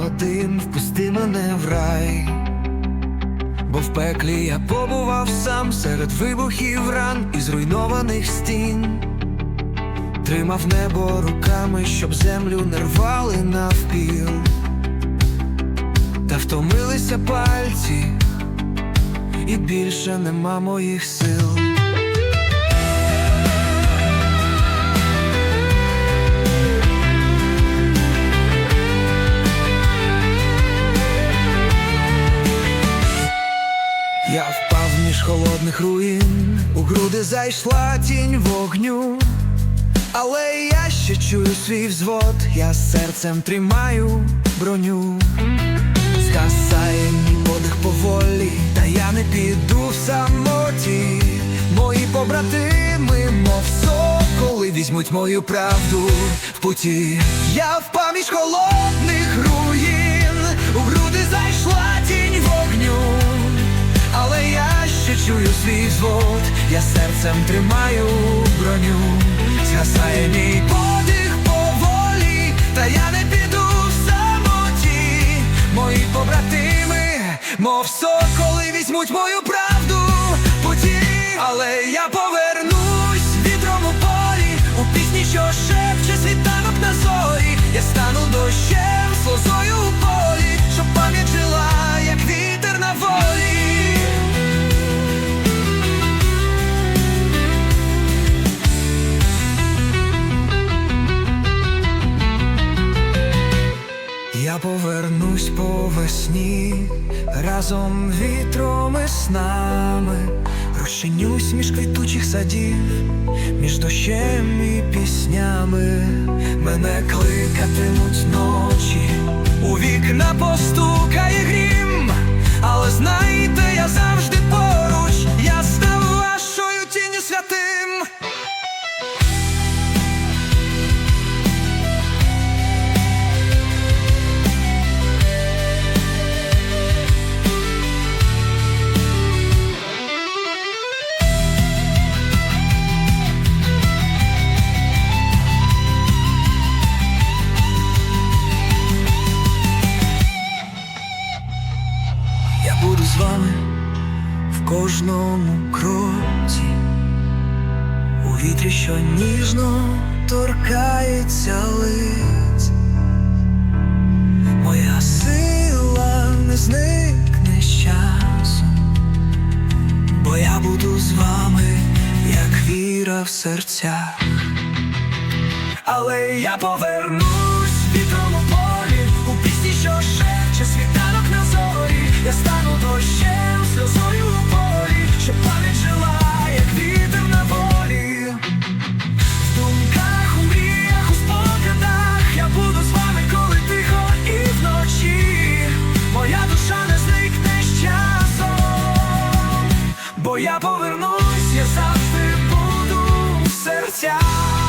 один, впусти мене в рай. Бо в пеклі я побував сам серед вибухів ран і зруйнованих стін. Тримав небо руками, щоб землю не рвали навпіл. Та втомилися пальці, і більше нема моїх сил. Я впав між холодних руїн, у груди зайшла тінь вогню, але я ще чую свій взвод, я серцем тримаю броню, згасає мій подих поволі, та я не піду в самоті. Мої побратими, мов соколи, візьмуть мою правду в путі. Я впав між холодних руїн, у груди зайшла чую свій взвод, я серцем тримаю броню, згасає мій подих поволі, та я не піду в самоті. Мої побратими, мов соколи, візьмуть мою повернусь по весні. Разом вітром і снами, розчинюсь між квітучих садів, між дощем і піснями, мене кликатимуть ночі, у вікна постукає буду з вами в кожному кроці, у вітрі, що ніжно торкається лиць. Моя сила не зникне з часом, бо я буду з вами, як віра в серцях. Але я повернусь бо я повернусь, я завжди буду в серцях.